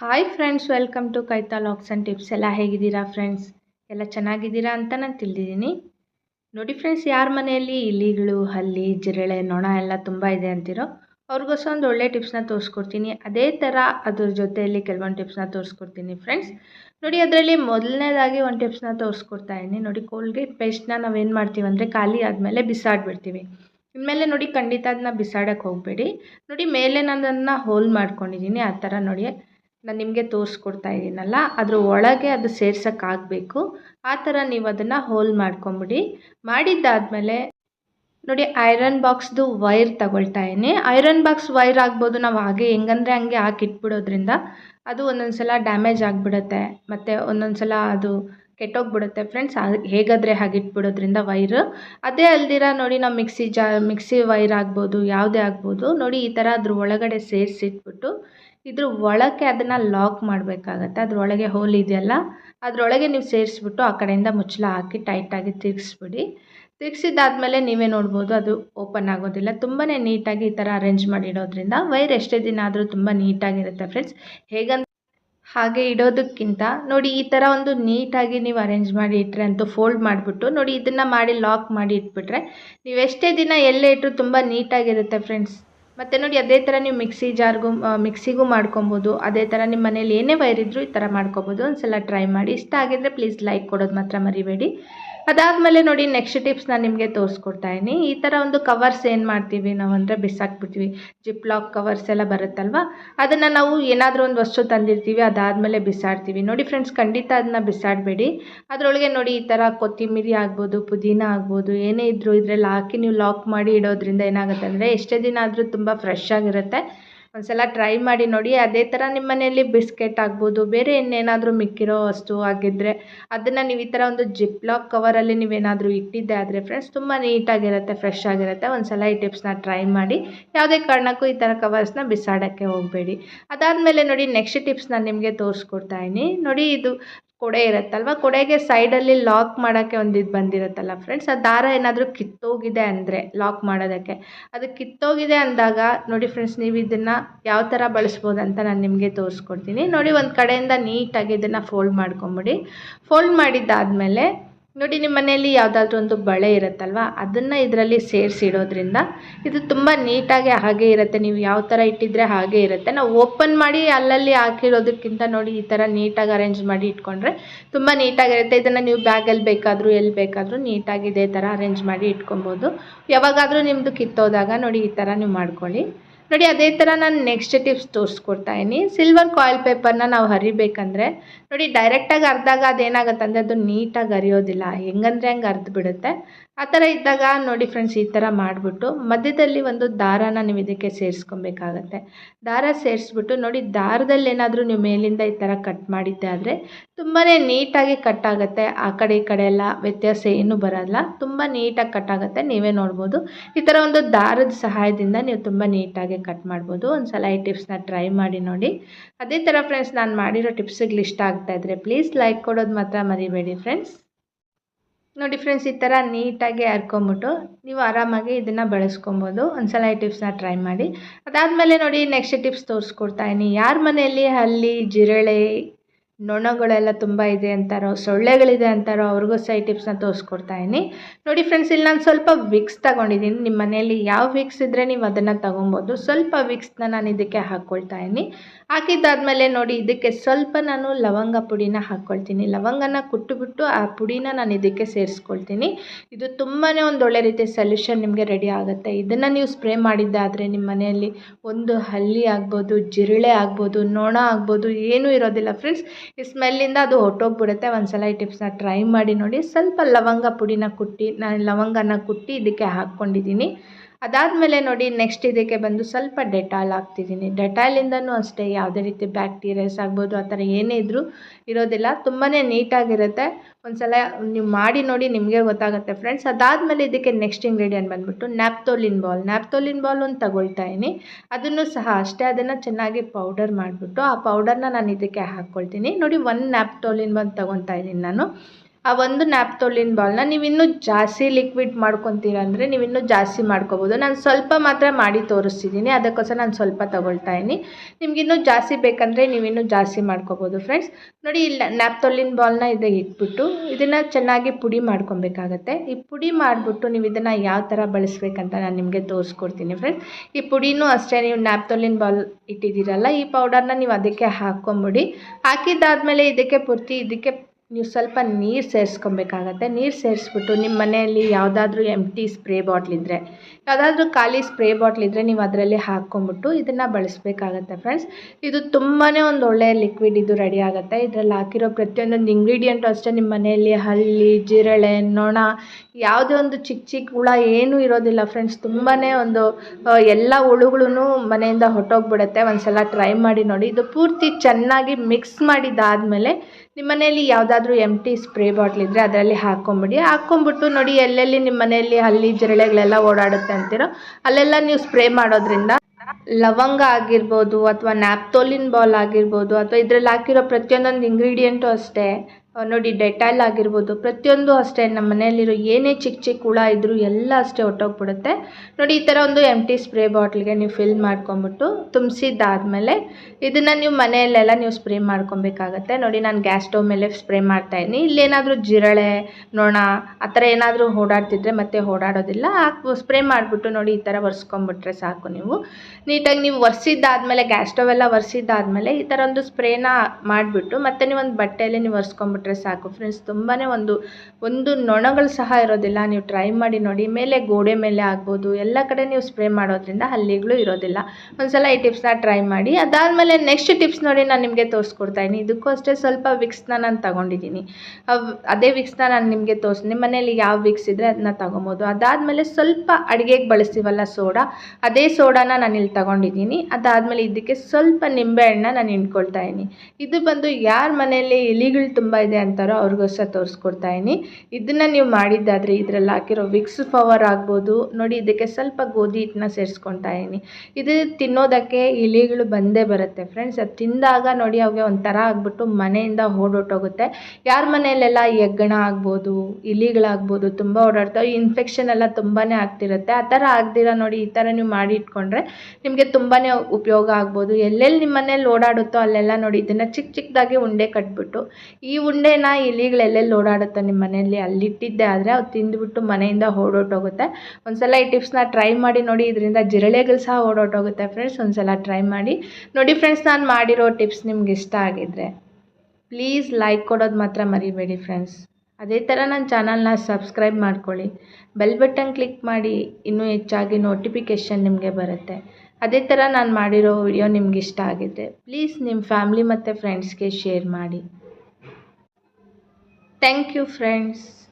Hi friends welcome to ಕೈತಾ LOX and tips ಎಲ್ಲ ಹೇಗಿದ್ದೀರಾ ಫ್ರೆಂಡ್ಸ್ ಎಲ್ಲ ಚೆನ್ನಾಗಿದ್ದೀರಾ ಅಂತ ನಾನು ತಿಳಿದಿದ್ದೀನಿ. ನೋಡಿ ಫ್ರೆಂಡ್ಸ್ ಯಾರ ಮನೆಯಲ್ಲಿ ಇಲಿಗಳು, ಹಲ್ಲಿ, ಜಿರಳೆ, ನೊಣ ಎಲ್ಲ ತುಂಬ ಇದೆ ಅಂತಿರೋ ಒಂದು ಒಳ್ಳೆ ಟಿಪ್ಸ್ನ ತೋರಿಸ್ಕೊಡ್ತೀನಿ. ಅದೇ ಥರ ಅದ್ರ ಜೊತೆಯಲ್ಲಿ ಕೆಲವೊಂದು ಟಿಪ್ಸ್ನ ತೋರಿಸ್ಕೊಡ್ತೀನಿ ಫ್ರೆಂಡ್ಸ್ ನೋಡಿ ಅದರಲ್ಲಿ ಮೊದಲನೇದಾಗಿ ಒಂದು ಟಿಪ್ಸ್ನ ತೋರಿಸ್ಕೊಡ್ತಾ ಇದ್ದೀನಿ. ನೋಡಿ ಕೋಲ್ಗೇಟ್ ಪೇಸ್ಟ್ನ ನಾವೇನು ಮಾಡ್ತೀವಿ ಅಂದರೆ ಖಾಲಿ ಆದಮೇಲೆ ಬಿಸಾಡ್ಬಿಡ್ತೀವಿ. ಇನ್ಮೇಲೆ ನೋಡಿ ಖಂಡಿತ ಅದನ್ನ ಬಿಸಾಡೋಕ್ಕೆ ಹೋಗಬೇಡಿ. ನೋಡಿ ಮೇಲೆ ನಾನು ಅದನ್ನು ಹೋಲ್ ಮಾಡ್ಕೊಂಡಿದ್ದೀನಿ. ಆ ಥರ ನೋಡಿ. ನಾನು ನಿಮಗೆ ತೋರಿಸ್ಕೊಡ್ತಾ ಇದ್ದೀನಲ್ಲ ಅದ್ರ ಒಳಗೆ ಅದು ಸೇರ್ಸೋಕ್ಕಾಗಬೇಕು ಆ ಥರ ನೀವು ಅದನ್ನು ಹೋಲ್ ಮಾಡ್ಕೊಂಬಿಡಿ. ಮಾಡಿದ್ದಾದಮೇಲೆ ನೋಡಿ ಐರನ್ ಬಾಕ್ಸ್ದು ವೈರ್ ತಗೊಳ್ತಾ ಇದ್ದೀನಿ ಐರನ್ ಬಾಕ್ಸ್ ವೈರ್ ಆಗ್ಬೋದು, ನಾವು ಹಾಗೆ ಹೆಂಗಂದ್ರೆ ಹಂಗೆ ಹಾಕಿಟ್ಬಿಡೋದ್ರಿಂದ ಅದು ಒಂದೊಂದು ಸಲ ಡ್ಯಾಮೇಜ್ ಆಗಿಬಿಡುತ್ತೆ. ಮತ್ತು ಒಂದೊಂದು ಸಲ ಅದು ಕೆಟ್ಟೋಗ್ಬಿಡುತ್ತೆ. ಫ್ರೆಂಡ್ಸ್ ಹೇಗಾದರೆ ಹಾಗೆ ಇಟ್ಬಿಡೋದ್ರಿಂದ ವೈರು ಅದೇ ಅಲ್ದಿರ ನೋಡಿ, ನಾವು ಮಿಕ್ಸಿ ಜಾ, ಮಿಕ್ಸಿ ವೈರ್ ಆಗ್ಬೋದು, ಯಾವುದೇ ಆಗ್ಬೋದು. ನೋಡಿ, ಈ ಥರ ಅದ್ರ ಒಳಗಡೆ ಸೇರಿಸಿಟ್ಬಿಟ್ಟು ಇದ್ರ ಒಳಕ್ಕೆ ಅದನ್ನು ಲಾಕ್ ಮಾಡಬೇಕಾಗತ್ತೆ. ಅದರೊಳಗೆ ಹೋಲ್ ಇದೆಯಲ್ಲ, ಅದರೊಳಗೆ ನೀವು ಸೇರಿಸ್ಬಿಟ್ಟು ಆ ಕಡೆಯಿಂದ ಮುಚ್ಚಳ ಹಾಕಿ ಟೈಟಾಗಿ ತಿರುಗಿಸ್ಬಿಡಿ. ತಿರುಗಿಸಿದ್ದಾದಮೇಲೆ ನೀವೇ ನೋಡ್ಬೋದು ಅದು ಓಪನ್ ಆಗೋದಿಲ್ಲ. ತುಂಬಾ ನೀಟಾಗಿ ಈ ಥರ ಅರೇಂಜ್ ಮಾಡಿ ಇಡೋದ್ರಿಂದ ವೈರ್ ಎಷ್ಟೇ ದಿನ ಆದರೂ ತುಂಬ ನೀಟಾಗಿರುತ್ತೆ ಫ್ರೆಂಡ್ಸ್ ಹೇಗಂತ ಹಾಗೆ ಇಡೋದಕ್ಕಿಂತ ನೋಡಿ ಈ ಥರ ಒಂದು ನೀಟಾಗಿ ನೀವು ಅರೇಂಜ್ ಮಾಡಿ ಇಟ್ಟರೆ ಅಂತೂ ಫೋಲ್ಡ್ ಮಾಡಿಬಿಟ್ಟು ನೋಡಿ ಇದನ್ನು ಮಾಡಿ ಲಾಕ್ ಮಾಡಿ ಇಟ್ಬಿಟ್ರೆ ನೀವು ಎಷ್ಟೇ ದಿನ ಎಲ್ಲೇ ಇಟ್ಟರು ತುಂಬ ನೀಟಾಗಿರುತ್ತೆ ಫ್ರೆಂಡ್ಸ್ ಮತ್ತು ನೋಡಿ ಅದೇ ಥರ ನೀವು ಮಿಕ್ಸಿ ಜಾರ್ಗೂ ಮಿಕ್ಸಿಗೂ ಮಾಡ್ಕೊಬೋದು. ಅದೇ ಥರ ನಿಮ್ಮ ಮನೇಲಿ ಏನೇ ವೈರ್ ಇದ್ದರೂ ಈ ಥರ ಮಾಡ್ಕೊಬೋದು. ಒಂದು ಸಲ ಟ್ರೈ ಮಾಡಿ. ಇಷ್ಟ ಆಗಿದ್ರೆ ಪ್ಲೀಸ್ ಲೈಕ್ ಕೊಡೋದು ಮಾತ್ರ ಮರಿಬೇಡಿ. ಅದಾದಮೇಲೆ ನೋಡಿ ನೆಕ್ಸ್ಟ್ ಟಿಪ್ಸ್ ನಾನು ನಿಮಗೆ ತೋರಿಸ್ಕೊಡ್ತಾ ಇದ್ದೀನಿ. ಈ ಥರ ಒಂದು ಕವರ್ಸ್ ಏನು ಮಾಡ್ತೀವಿ ನಾವು ಅಂದರೆ ಬಿಸಾಕ್ಬಿಡ್ತೀವಿ. ಜಿಪ್ ಲಾಕ್ ಕವರ್ಸ್ ಎಲ್ಲ ಬರುತ್ತಲ್ವ? ಅದನ್ನು ನಾವು ಏನಾದರೂ ಒಂದು ವಸ್ತು ತಂದಿರ್ತೀವಿ, ಅದಾದಮೇಲೆ ಬಿಸಾಡ್ತೀವಿ. ನೋಡಿ ಫ್ರೆಂಡ್ಸ್ ಖಂಡಿತ ಅದನ್ನ ಬಿಸಾಡಬೇಡಿ. ಅದರೊಳಗೆ ನೋಡಿ ಈ ಥರ ಕೊತ್ತಿಮಿರಿ ಆಗ್ಬೋದು, ಪುದೀನ ಆಗ್ಬೋದು, ಏನೇ ಇದ್ದರೂ ಇದರಲ್ಲಿ ಹಾಕಿ ನೀವು ಲಾಕ್ ಮಾಡಿ ಇಡೋದ್ರಿಂದ ಏನಾಗುತ್ತೆ ಅಂದರೆ ಎಷ್ಟೇ ದಿನ ಆದರೂ ತುಂಬ ಫ್ರೆಶ್ ಆಗಿರುತ್ತೆ. ಒಂದ್ಸಲ ಟ್ರೈ ಮಾಡಿ ನೋಡಿ. ಅದೇ ಥರ ನಿಮ್ಮ ಮನೆಯಲ್ಲಿ ಬಿಸ್ಕೆಟ್ ಆಗ್ಬೋದು, ಬೇರೆ ಇನ್ನೇನಾದರೂ ಮಿಕ್ಕಿರೋ ವಸ್ತು ಆಗಿದ್ದರೆ ಅದನ್ನು ನೀವು ಈ ಥರ ಒಂದು ಜಿಪ್ ಲಾಕ್ ಕವರಲ್ಲಿ ನೀವೇನಾದರೂ ಇಟ್ಟಿದ್ದೆ ಆದರೆ ಫ್ರೆಂಡ್ಸ್ ತುಂಬ ನೀಟಾಗಿರುತ್ತೆ ಫ್ರೆಶ್ ಆಗಿರುತ್ತೆ. ಒಂದ್ಸಲ ಈ ಟಿಪ್ಸ್ನ ಟ್ರೈ ಮಾಡಿ. ಯಾವುದೇ ಕಾರಣಕ್ಕೂ ಈ ಥರ ಕವರ್ಸ್ನ ಬಿಸಾಡೋಕ್ಕೆ ಹೋಗಬೇಡಿ. ಅದಾದಮೇಲೆ ನೋಡಿ ನೆಕ್ಸ್ಟ್ ಟಿಪ್ಸ್ ನಾನು ನಿಮಗೆ ತೋರಿಸ್ಕೊಡ್ತಾ ಇದ್ದೀನಿ. ನೋಡಿ ಇದು ಕೊಡೆ ಇರುತ್ತಲ್ವ? ಕೊಡೆಗೆ ಸೈಡಲ್ಲಿ ಲಾಕ್ ಮಾಡೋಕ್ಕೆ ಒಂದು ಇದು ಬಂದಿರುತ್ತಲ್ಲ ಫ್ರೆಂಡ್ಸ್ ಆ ದಾರ ಏನಾದರೂ ಕಿತ್ತೋಗಿದೆ ಅಂದರೆ ಲಾಕ್ ಮಾಡೋದಕ್ಕೆ. ಅದು ಕಿತ್ತೋಗಿದೆ ಅಂದಾಗ, ನೋಡಿ ಫ್ರೆಂಡ್ಸ್ ನೀವು ಇದನ್ನು ಯಾವ ಥರ ಬಳಸ್ಬೋದು ಅಂತ ನಾನು ನಿಮಗೆ ತೋರಿಸ್ಕೊಡ್ತೀನಿ. ನೋಡಿ ಒಂದು ಕಡೆಯಿಂದ ನೀಟಾಗಿ ಇದನ್ನು ಫೋಲ್ಡ್ ಮಾಡ್ಕೊಂಬಿಡಿ. ಫೋಲ್ಡ್ ಮಾಡಿದ್ದಾದಮೇಲೆ ನೋಡಿ ನಿಮ್ಮ ಮನೆಯಲ್ಲಿ ಯಾವುದಾದ್ರೂ ಒಂದು ಬಳೆ ಇರುತ್ತಲ್ವ? ಅದನ್ನು ಇದರಲ್ಲಿ ಸೇರಿಸಿಡೋದ್ರಿಂದ ಇದು ತುಂಬ ನೀಟಾಗಿ ಹಾಗೆ ಇರುತ್ತೆ. ನೀವು ಯಾವ ಥರ ಇಟ್ಟಿದ್ರೆ ಹಾಗೆ ಇರುತ್ತೆ. ನಾವು ಓಪನ್ ಮಾಡಿ ಅಲ್ಲಲ್ಲಿ ಹಾಕಿರೋದಕ್ಕಿಂತ ನೋಡಿ ಈ ಥರ ನೀಟಾಗಿ ಅರೇಂಜ್ ಮಾಡಿ ಇಟ್ಕೊಂಡ್ರೆ ತುಂಬ ನೀಟಾಗಿರುತ್ತೆ ಇದನ್ನು ನೀವು ಬ್ಯಾಗಲ್ಲಿ ಬೇಕಾದರೂ, ಎಲ್ಲಿ ಬೇಕಾದರೂ ನೀಟಾಗಿ ಇದೇ ಥರ ಅರೇಂಜ್ ಮಾಡಿ ಇಟ್ಕೊಬೋದು. ಯಾವಾಗಾದರೂ ನಿಮ್ಮದು ಕಿತ್ತೋದಾಗ ನೋಡಿ ಈ ಥರ ನೀವು ಮಾಡ್ಕೊಳ್ಳಿ. ನೋಡಿ, ಅದೇ ಥರ ನಾನು ನೆಕ್ಸ್ಟ್ ಟಿಪ್ಸ್ ತೋರಿಸ್ಕೊಡ್ತಾ ಇದ್ದೀನಿ. ಸಿಲ್ವರ್ ಕಾಯಿಲ್ ಪೇಪರ್ನ ನಾವು ಹರಿಬೇಕಂದ್ರೆ, ನೋಡಿ ಡೈರೆಕ್ಟಾಗಿ ಅರ್ದಾಗ ಅದೇನಾಗುತ್ತೆ ಅಂದರೆ ಅದು ನೀಟಾಗಿ ಹರಿಯೋದಿಲ್ಲ. ಹೆಂಗಂದ್ರೆ ಹಂಗೆ ಅರ್ದು ಬಿಡುತ್ತೆ. ಆ ಥರ ಇದ್ದಾಗ ನೋಡಿ ಫ್ರೆಂಡ್ಸ್ ಈ ಥರ ಮಾಡಿಬಿಟ್ಟು ಮಧ್ಯದಲ್ಲಿ ಒಂದು ದಾರನ ನೀವು ಇದಕ್ಕೆ ಸೇರಿಸ್ಕೊಬೇಕಾಗತ್ತೆ. ದಾರ ಸೇರಿಸ್ಬಿಟ್ಟು ನೋಡಿ ದಾರದಲ್ಲಿ ಏನಾದರೂ ನೀವು ಮೇಲಿಂದ ಈ ಥರ ಕಟ್ ಮಾಡಿದ್ದೆ ಆದರೆ ತುಂಬಾ ನೀಟಾಗಿ ಕಟ್ ಆಗುತ್ತೆ. ಆ ಕಡೆ, ಈ ಕಡೆ ಎಲ್ಲ ವ್ಯತ್ಯಾಸ ಏನೂ ಬರೋಲ್ಲ. ತುಂಬ ನೀಟಾಗಿ ಕಟ್ ಆಗುತ್ತೆ. ನೀವೇ ನೋಡ್ಬೋದು. ಈ ಥರ ಒಂದು ದಾರದ ಸಹಾಯದಿಂದ ನೀವು ತುಂಬ ನೀಟಾಗಿ ಕಟ್ ಮಾಡ್ಬೋದು. ಒಂದು ಸಲ ಈ ಟಿಪ್ಸ್ನ ಟ್ರೈ ಮಾಡಿ ನೋಡಿ. ಅದೇ ಥರ ಫ್ರೆಂಡ್ಸ್ ನಾನು ಮಾಡಿರೋ ಟಿಪ್ಸಿಗೆ ಇಷ್ಟ ಆಗ್ತಾಯಿದ್ರೆ ಪ್ಲೀಸ್ ಲೈಕ್ ಕೊಡೋದು ಮಾತ್ರ ಮರಿಬೇಡಿ ಫ್ರೆಂಡ್ಸ್ ನೋಡಿ ಫ್ರೆಂಡ್ಸ್ ಈ ಥರ ನೀಟಾಗಿ ಹರ್ಕೊಂಬಿಟ್ಟು ನೀವು ಆರಾಮಾಗಿ ಇದನ್ನು ಬಳಸ್ಕೊಬೋದು. ಒಂದ್ಸಲ ಈ ಟಿಪ್ಸ್ನ ಟ್ರೈ ಮಾಡಿ. ಅದಾದಮೇಲೆ ನೋಡಿ ನೆಕ್ಸ್ಟ್ ಟಿಪ್ಸ್ ತೋರಿಸ್ಕೊಡ್ತಾ ಇದ್ದೀನಿ. ಯಾರ ಮನೆಯಲ್ಲಿ ಹಲ್ಲಿ, ಜಿರಳೆ, ನೊಣಗಳೆಲ್ಲ ತುಂಬ ಇದೆ ಅಂತಾರೋ, ಸೊಳ್ಳೆಗಳಿದೆ ಅಂತಾರೋ, ಅವ್ರಿಗೂ ಸಹ ಈ ಟಿಪ್ಸ್ನ ತೋರಿಸ್ಕೊಡ್ತಾ ಇದ್ದೀನಿ. ನೋಡಿ ಫ್ರೆಂಡ್ಸ್ ಇಲ್ಲಿ ನಾನು ಸ್ವಲ್ಪ ವಿಕ್ಸ್ ತಗೊಂಡಿದ್ದೀನಿ. ನಿಮ್ಮ ಮನೆಯಲ್ಲಿ ಯಾವ ವಿಕ್ಸ್ ಇದ್ದರೆ ನೀವು ಅದನ್ನು ತಗೊಬೋದು. ಸ್ವಲ್ಪ ವಿಕ್ಸ್ನ ನಾನು ಇದಕ್ಕೆ ಹಾಕ್ಕೊಳ್ತಾ ಇದ್ದೀನಿ. ಹಾಕಿದ್ದಾದಮೇಲೆ ನೋಡಿ, ಇದಕ್ಕೆ ಸ್ವಲ್ಪ ನಾನು ಲವಂಗ ಪುಡಿನ ಹಾಕ್ಕೊಳ್ತೀನಿ. ಲವಂಗನ ಕುಟ್ಟುಬಿಟ್ಟು ಆ ಪುಡಿನ ನಾನು ಇದಕ್ಕೆ ಸೇರಿಸ್ಕೊಳ್ತೀನಿ. ಇದು ತುಂಬಾ ಒಂದು ಒಳ್ಳೆ ರೀತಿಯ ಸೊಲ್ಯೂಷನ್ ನಿಮಗೆ ರೆಡಿ ಆಗುತ್ತೆ. ಇದನ್ನು ನೀವು ಸ್ಪ್ರೇ ಮಾಡಿದ್ದಾದರೆ ನಿಮ್ಮ ಮನೆಯಲ್ಲಿ ಒಂದು ಹಲ್ಲಿ ಆಗ್ಬೋದು, ಜಿರಳೆ ಆಗ್ಬೋದು, ನೊಣ ಆಗ್ಬೋದು, ಏನೂ ಇರೋದಿಲ್ಲ ಫ್ರೆಂಡ್ಸ್ ಈ ಸ್ಮೆಲ್ಲಿಂದ ಅದು ಹೊಟ್ಟೋಗ್ಬಿಡುತ್ತೆ ಒಂದು ಸಲ ಈ ಟಿಪ್ಸ್ನ ಟ್ರೈ ಮಾಡಿ ನೋಡಿ. ಸ್ವಲ್ಪ ಲವಂಗ ಪುಡಿನ ಕುಟ್ಟಿ ನಾನು ಲವಂಗನ ಕುಟ್ಟಿ ಇದಕ್ಕೆ ಹಾಕ್ಕೊಂಡಿದ್ದೀನಿ. ಅದಾದಮೇಲೆ ನೋಡಿ ನೆಕ್ಸ್ಟ್ ಇದಕ್ಕೆ ಬಂದು ಸ್ವಲ್ಪ ಡೆಟಾಲ್ ಹಾಕ್ತಿದ್ದೀನಿ ಡೆಟಾಲಿಂದನೂ ಅಷ್ಟೇ, ಯಾವುದೇ ರೀತಿ ಬ್ಯಾಕ್ಟೀರಿಯಾಸ್ ಆಗ್ಬೋದು, ಆ ಥರ ಏನೇ ಇದ್ದರೂ ಇರೋದಿಲ್ಲ. ತುಂಬಾ ನೀಟಾಗಿರುತ್ತೆ. ಒಂದು ಸಲ ನೀವು ಮಾಡಿ ನೋಡಿ, ನಿಮಗೆ ಗೊತ್ತಾಗುತ್ತೆ ಫ್ರೆಂಡ್ಸ್ ಅದಾದಮೇಲೆ ಇದಕ್ಕೆ ನೆಕ್ಸ್ಟ್ ಇಂಗ್ರೀಡಿಯೆಂಟ್ ಬಂದುಬಿಟ್ಟು ನ್ಯಾಪ್ತೋಲಿನ್ ಬಾಲ್ ನ್ಯಾಪ್ತೋಲಿನ್ ಬಾಲ್ ಒಂದು ತಗೊಳ್ತಾ ಇದ್ದೀನಿ ಅದನ್ನು ಸಹ ಅಷ್ಟೇ, ಅದನ್ನು ಚೆನ್ನಾಗಿ ಪೌಡರ್ ಮಾಡಿಬಿಟ್ಟು, ಆ ಪೌಡರ್ನ ನಾನು ಇದಕ್ಕೆ ಹಾಕ್ಕೊಳ್ತೀನಿ. ನೋಡಿ ಒನ್ ನ್ಯಾಪ್ತೋಲಿನ್ ಬಾಲ್ ತಗೊತಾ ಇದ್ದೀನಿ ನಾನು. ಆ ಒಂದು ನ್ಯಾಪ್ತೋಲಿನ್ ಬಾಲ್ನ ನೀವು ಇನ್ನೂ ಜಾಸ್ತಿ ಲಿಕ್ವಿಡ್ ಮಾಡ್ಕೊತೀರ ಅಂದರೆ ನೀವು ಇನ್ನೂ ಜಾಸ್ತಿ ಮಾಡ್ಕೋಬೋದು. ನಾನು ಸ್ವಲ್ಪ ಮಾತ್ರ ಮಾಡಿ ತೋರಿಸ್ತಿದ್ದೀನಿ ಅದಕ್ಕೋಸ್ಕರ ನಾನು ಸ್ವಲ್ಪ ತೊಗೊಳ್ತಾ ಇದ್ದೀನಿ. ನಿಮ್ಗೆ ಜಾಸ್ತಿ ಬೇಕಂದರೆ ನೀವು ಇನ್ನೂ ಜಾಸ್ತಿ ಮಾಡ್ಕೋಬೋದು ಫ್ರೆಂಡ್ಸ್ ನೋಡಿ ಇಲ್ಲ ನ್ಯಾಪ್ತೋಲಿನ್ ಬಾಲ್ನ ಇದೆ ಇಟ್ಬಿಟ್ಟು ಇದನ್ನು ಚೆನ್ನಾಗಿ ಪುಡಿ ಮಾಡ್ಕೊಬೇಕಾಗತ್ತೆ. ಈ ಪುಡಿ ಮಾಡಿಬಿಟ್ಟು ನೀವು ಇದನ್ನು ಯಾವ ಥರ ಬಳಸ್ಬೇಕಂತ ನಾನು ನಿಮಗೆ ತೋರಿಸ್ಕೊಡ್ತೀನಿ ಫ್ರೆಂಡ್ಸ್ ಈ ಪುಡಿನೂ ಅಷ್ಟೇ, ನೀವು ನ್ಯಾಪ್ತೋಲಿನ್ ಬಾಲ್ ಇಟ್ಟಿದ್ದೀರಲ್ಲ, ಈ ಪೌಡರ್ನ ನೀವು ಅದಕ್ಕೆ ಹಾಕ್ಕೊಂಬಿಡಿ. ಹಾಕಿದ್ದಾದಮೇಲೆ ಇದಕ್ಕೆ ಪೂರ್ತಿ ಇದಕ್ಕೆ ನೀವು ಸ್ವಲ್ಪ ನೀರು ಸೇರಿಸ್ಕೊಬೇಕಾಗತ್ತೆ. ನೀರು ಸೇರಿಸ್ಬಿಟ್ಟು ನಿಮ್ಮ ಮನೆಯಲ್ಲಿ ಯಾವುದಾದ್ರೂ ಎಂಪ್ಟಿ ಸ್ಪ್ರೇ ಬಾಟ್ಲ್ ಇದ್ದರೆ ಯಾವುದಾದ್ರೂ ಖಾಲಿ ಸ್ಪ್ರೇ ಬಾಟ್ಲ್ ಇದ್ದರೆ ನೀವು ಅದರಲ್ಲಿ ಹಾಕ್ಕೊಂಬಿಟ್ಟು ಇದನ್ನು ಬಳಸಬೇಕಾಗತ್ತೆ ಫ್ರೆಂಡ್ಸ್ ಇದು ತುಂಬಾ ಒಂದು ಒಳ್ಳೆಯ ಲಿಕ್ವಿಡ್ ಇದು ರೆಡಿ ಆಗುತ್ತೆ. ಇದರಲ್ಲಿ ಹಾಕಿರೋ ಪ್ರತಿಯೊಂದೊಂದು ಇಂಗ್ರೀಡಿಯೆಂಟು ಅಷ್ಟೇ ನಿಮ್ಮ ಮನೆಯಲ್ಲಿ ಹಲ್ಲಿ, ಜಿರಳೆ, ನೊಣ, ಯಾವುದೇ ಒಂದು ಚಿಕ್ಕ ಚಿಕ್ಕ ಹುಳ ಏನೂ ಇರೋದಿಲ್ಲ ಫ್ರೆಂಡ್ಸ್ ತುಂಬಾ ಒಂದು ಎಲ್ಲ ಹುಳುಗಳೂ ಮನೆಯಿಂದ ಹೊಟ್ಟೋಗ್ಬಿಡುತ್ತೆ ಒಂದು ಸಲ ಟ್ರೈ ಮಾಡಿ ನೋಡಿ. ಇದು ಪೂರ್ತಿ ಚೆನ್ನಾಗಿ ಮಿಕ್ಸ್ ಮಾಡಿದ್ದಾದಮೇಲೆ ನಿಮ್ಮ ಮನೆಯಲ್ಲಿ ಎಂ ಟಿ ಸ್ಪ್ರೇ ಬಾಟ್ಲ್ ಇದ್ರೆ ಅದರಲ್ಲಿ ಹಾಕ್ಕೊಂಬಿಡಿ. ಹಾಕ್ಕೊಂಬಿಟ್ಟು ನೋಡಿ ಎಲ್ಲೆಲ್ಲಿ ನಿಮ್ಮ ಮನೆಯಲ್ಲಿ ಹಲ್ಲಿ ಜಿರಳೆಗಳೆಲ್ಲ ಓಡಾಡುತ್ತೆ ಅಂತೀರೋ, ಅಲ್ಲೆಲ್ಲ ನೀವು ಸ್ಪ್ರೇ ಮಾಡೋದ್ರಿಂದ ಲವಂಗ ಆಗಿರ್ಬೋದು ಅಥವಾ ನ್ಯಾಪ್ತೋಲಿನ್ ಬಾಲ್ ಆಗಿರ್ಬೋದು ಅಥವಾ ಇದರಲ್ಲಿ ಹಾಕಿರೋ ಪ್ರತಿಯೊಂದೊಂದು ಇಂಗ್ರೀಡಿಯೆಂಟು ಅಷ್ಟೇ ನೋಡಿ ಡೆಟಾಲ್ ಆಗಿರ್ಬೋದು. ಪ್ರತಿಯೊಂದು ಅಷ್ಟೇ, ನಮ್ಮ ಮನೆಯಲ್ಲಿರೋ ಏನೇ ಚಿಕ್ಕ ಚಿಕ್ಕ ಹುಳ ಇದ್ದರೂ ಎಲ್ಲ ಅಷ್ಟೇ ಹೊಟ್ಟೋಗ್ಬಿಡುತ್ತೆ ನೋಡಿ, ಈ ಥರ ಒಂದು ಎಂಟಿ ಸ್ಪ್ರೇ ಬಾಟ್ಲಿಗೆ ನೀವು ಫಿಲ್ ಮಾಡ್ಕೊಂಬಿಟ್ಟು ತುಂಬಿಸಿದ್ದಾದಮೇಲೆ ಇದನ್ನು ನೀವು ಮನೆಯಲ್ಲೆಲ್ಲ ನೀವು ಸ್ಪ್ರೇ ಮಾಡ್ಕೊಬೇಕಾಗತ್ತೆ. ನೋಡಿ, ನಾನು ಗ್ಯಾಸ್ ಸ್ಟವ್ ಮೇಲೆ ಸ್ಪ್ರೇ ಮಾಡ್ತಾಯಿದ್ದೀನಿ ಇಲ್ಲೇನಾದರೂ ಜಿರಳೆ, ನೊಣ, ಆ ಥರ ಏನಾದರೂ ಓಡಾಡ್ತಿದ್ರೆ ಮತ್ತೆ ಓಡಾಡೋದಿಲ್ಲ. ಹಾಕಿ ಸ್ಪ್ರೇ ಮಾಡಿಬಿಟ್ಟು ನೋಡಿ, ಈ ಥರ ಒರೆಸ್ಕೊಂಬಿಟ್ರೆ ಸಾಕು ನೀವು. ನೀಟಾಗಿ ನೀವು ಒರೆಸಿದ್ದಾದಮೇಲೆ ಗ್ಯಾಸ್ ಸ್ಟವ್ ಎಲ್ಲ ಒರೆಸಿದ್ದಾದಮೇಲೆ ಈ ಥರ ಒಂದು ಸ್ಪ್ರೇನ ಮಾಡಿಬಿಟ್ಟು ಮತ್ತೆ ನೀವು ಒಂದು ಬಟ್ಟೆಯಲ್ಲಿ ನೀವು ಒರೆಸ್ಕೊಂಬಿಟ್ರೆ ಸಾಕು. ಫ್ರೆಂಡ್ಸ್ ತುಂಬಾ ಒಂದು ಒಂದು ನೊಣಗಳು ಸಹ ಇರೋದಿಲ್ಲ. ನೀವು ಟ್ರೈ ಮಾಡಿ ನೋಡಿ. ಮೇಲೆ ಗೋಡೆ ಮೇಲೆ ಆಗ್ಬೋದು. ಎಲ್ಲ ಕಡೆ ನೀವು ಸ್ಪ್ರೇ ಮಾಡೋದ್ರಿಂದ ಹಲ್ಲಿಗಳು ಇರೋದಿಲ್ಲ. ಒಂದ್ಸಲ ಈ ಟಿಪ್ಸ್ನ ಟ್ರೈ ಮಾಡಿ. ಅದಾದಮೇಲೆ ನೆಕ್ಸ್ಟ್ ಟಿಪ್ಸ್ ನೋಡಿ ನಾನು ನಿಮಗೆ ತೋರಿಸ್ಕೊಡ್ತಾ ಇದ್ದೀನಿ. ಇದಕ್ಕೂ ಅಷ್ಟೇ ಸ್ವಲ್ಪ ವಿಕ್ಸ್ನ ನಾನು ತಗೊಂಡಿದ್ದೀನಿ. ಅದೇ ವಿಕ್ಸ್ನ ನಾನು ನಿಮಗೆ ತೋರಿಸ್ ನಿಮ್ಮ ಮನೇಲಿ ಯಾವ ವಿಕ್ಸ್ ಇದ್ದರೆ ಅದನ್ನ ತಗೊಬೋದು. ಅದಾದಮೇಲೆ ಸ್ವಲ್ಪ ಅಡುಗೆಗೆ ಬಳಸ್ತೀವಲ್ಲ ಸೋಡಾ, ಅದೇ ಸೋಡಾನ ನಾನು ಇಲ್ಲಿ ತಗೊಂಡಿದ್ದೀನಿ. ಅದಾದಮೇಲೆ ಇದಕ್ಕೆ ಸ್ವಲ್ಪ ನಿಂಬೆಹಣ್ಣ ನಾನು ಹಿಂಡ್ಕೊಳ್ತಾ ಇದ್ದೀನಿ. ಇದು ಬಂದು ಯಾರ ಮನೆಯಲ್ಲಿ ಇಲಿಗಳು ತುಂಬ ಇದೆ ಅಂತಾರೋ ಅವ್ರಿಗೋಸ್ಕರ ತೋರಿಸ್ಕೊಡ್ತಾ ಇದ್ದೀನಿ. ಇದನ್ನು ನೀವು ಮಾಡಿದ್ದಾದರೆ ಇದರಲ್ಲಿ ಹಾಕಿರೋ ವಿಕ್ಸ್ ಪವರ್ ಆಗ್ಬೋದು. ನೋಡಿ, ಇದಕ್ಕೆ ಸ್ವಲ್ಪ ಗೋಧಿ ಹಿಟ್ಟನ್ನ ಸೇರಿಸ್ಕೊತಾ ಇದ್ದೀನಿ. ಇದು ತಿನ್ನೋದಕ್ಕೆ ಇಲಿಗಳು ಬಂದೇ ಬರುತ್ತೆ ಫ್ರೆಂಡ್ಸ್. ಅದು ತಿಂದಾಗ ನೋಡಿ, ಅವಿಗೆ ಒಂಥರ ಆಗಿಬಿಟ್ಟು ಮನೆಯಿಂದ ಓಡೋಟೋಗುತ್ತೆ. ಯಾರ ಮನೆಯಲ್ಲೆಲ್ಲ ಹೆಗ್ಗಣ ಆಗ್ಬೋದು, ಇಲಿಗಳಾಗ್ಬೋದು, ತುಂಬ ಓಡಾಡ್ತಾವೆ ಇನ್ಫೆಕ್ಷನ್ ಎಲ್ಲ ತುಂಬಾ ಆಗ್ತಿರುತ್ತೆ. ಆ ಥರ ಆಗ್ದಿರ ನೋಡಿ, ಈ ಥರ ನೀವು ಮಾಡಿ ಇಟ್ಕೊಂಡ್ರೆ ನಿಮಗೆ ತುಂಬಾ ಉಪಯೋಗ ಆಗ್ಬೋದು. ಎಲ್ಲೆಲ್ಲಿ ನಿಮ್ಮ ಮನೇಲಿ ಓಡಾಡುತ್ತೋ ಅಲ್ಲೆಲ್ಲ ನೋಡಿ, ಇದನ್ನು ಚಿಕ್ಕ ಚಿಕ್ಕದಾಗಿ ಉಂಡೆ ಕಟ್ಬಿಟ್ಟು, ಈ ಉಂಡೆನ ಇಲಿಗಳು ಎಲ್ಲೆಲ್ಲಿ ಓಡಾಡುತ್ತೆ ನಿಮ್ಮ ಮನೆಯಲ್ಲಿ ಅಲ್ಲಿಟ್ಟಿದ್ದೆ ಆದರೆ ಅವು ತಿಂದುಬಿಟ್ಟು ಮನೆಯಿಂದ ಓಡೋಟೋಗುತ್ತೆ. ಒಂದ್ಸಲ ಈ ಟಿಪ್ಸ್ನ ಟ್ರೈ ಮಾಡಿ ನೋಡಿ, ಇದರಿಂದ ಜಿರಳೆಗಳು ಸಹ ಓಡೋಟೋಗುತ್ತೆ ಫ್ರೆಂಡ್ಸ್ ಒಂದ್ಸಲ ಟ್ರೈ ಮಾಡಿ ನೋಡಿ ಫ್ರೆಂಡ್ಸ್ ನಾನು ಮಾಡಿರೋ ಟಿಪ್ಸ್ ನಿಮ್ಗೆ ಇಷ್ಟ ಆಗಿದ್ರೆ ಪ್ಲೀಸ್ ಲೈಕ್ ಕೊಡೋದು ಮಾತ್ರ ಮರಿಬೇಡಿ ಫ್ರೆಂಡ್ಸ್ ಅದೇ ಥರ ನನ್ನ ಚಾನಲ್ನ ಸಬ್ಸ್ಕ್ರೈಬ್ ಮಾಡ್ಕೊಳ್ಳಿ. ಬೆಲ್ ಬಟನ್ ಕ್ಲಿಕ್ ಮಾಡಿ ಇನ್ನೂ ಹೆಚ್ಚಾಗಿ ನೋಟಿಫಿಕೇಷನ್ ನಿಮಗೆ ಬರುತ್ತೆ. ಅದೇ ಥರ ನಾನು ಮಾಡಿರೋ ವಿಡಿಯೋ ನಿಮ್ಗೆ ಇಷ್ಟ ಆಗಿದ್ರೆ ಪ್ಲೀಸ್ ನಿಮ್ಮ ಫ್ಯಾಮ್ಲಿ ಮತ್ತು ಫ್ರೆಂಡ್ಸ್ಗೆ ಶೇರ್ ಮಾಡಿ. Thank you friends.